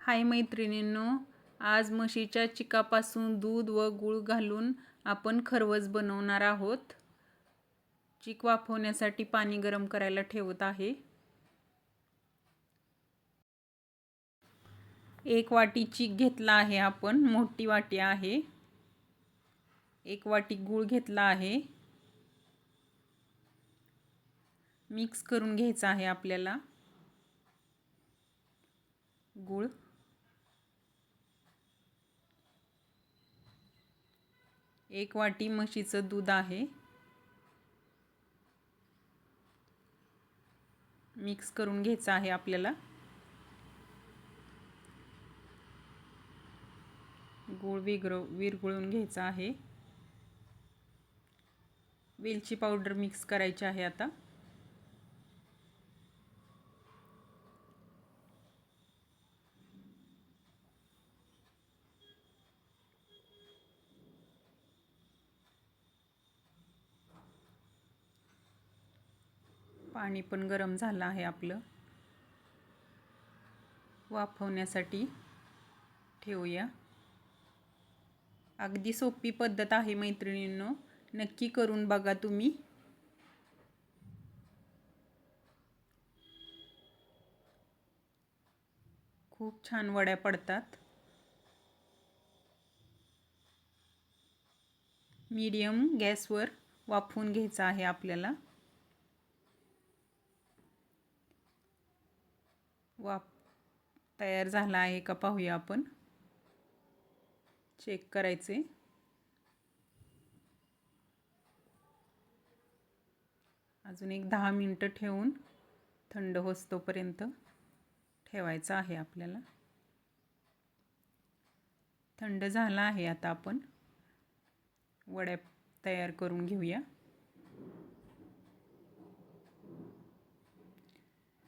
हाय मैत्रिणींनो आज म्हशीच्या चिकापासून दूध व गूळ घालून आपण खरवस बनवणार आहोत. चिक वाफवण्यासाठी पाणी गरम करायला ठेवत आहे. एक वाटी चीक घेतला आहे आपण मोठी वाटी आहे. एक वाटी गूळ घेतला आहे. मिक्स करून घ्यायचा आहे आपल्याला. गूळ. एक वाटी म्हशीचं दूध आहे. मिक्स करून घ्यायचं आहे आपल्याला. गुळ विगर विरगुळून घ्यायचा आहे. वेलची पावडर मिक्स करायची आहे आता. पाणी पण गरम झालं आहे आपलं. वाफवण्यासाठी ठेवूया. अगदी सोपी पद्धत आहे मैत्रिणींनो. नक्की करून बघा तुम्ही. खूप छान वड्या पडतात. मीडियम गॅसवर वाफवून घ्यायचं आहे आपल्याला. वाफ तयार झाला आहे का पाहूया आपण. चेक करायचे. अजून एक दहा मिनटं ठेवून थंड होस्तोपर्यंत ठेवायचं आहे आपल्याला. थंड झाला आहे आता आपण. वड्या तयार करून घेऊया.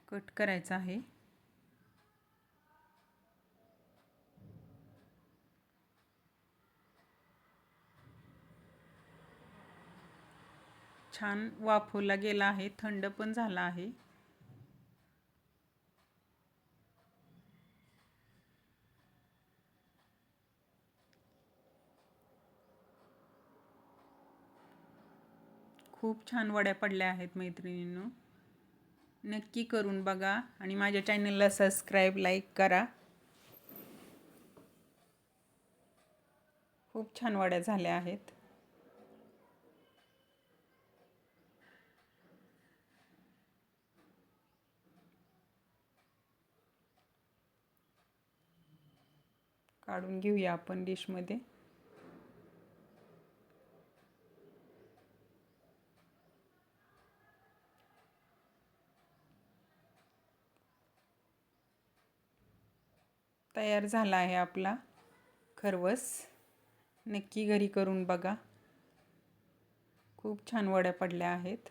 कट करायचा आहे. छान वाफवला गेला आहे थंड पण झाला आहे. खूप छान वड्या पडल्या आहेत मैत्रिणींनो. नक्की करून बघा आणि माझ्या चॅनलला सबस्क्राईब लाईक करा. खूप छान वड्या झाल्या आहेत. काढून घेऊया आपण डिशमध्ये. तयार झाला आहे आपला खरवस. नक्की घरी करून बघा. खूप छान वड्या पडल्या आहेत.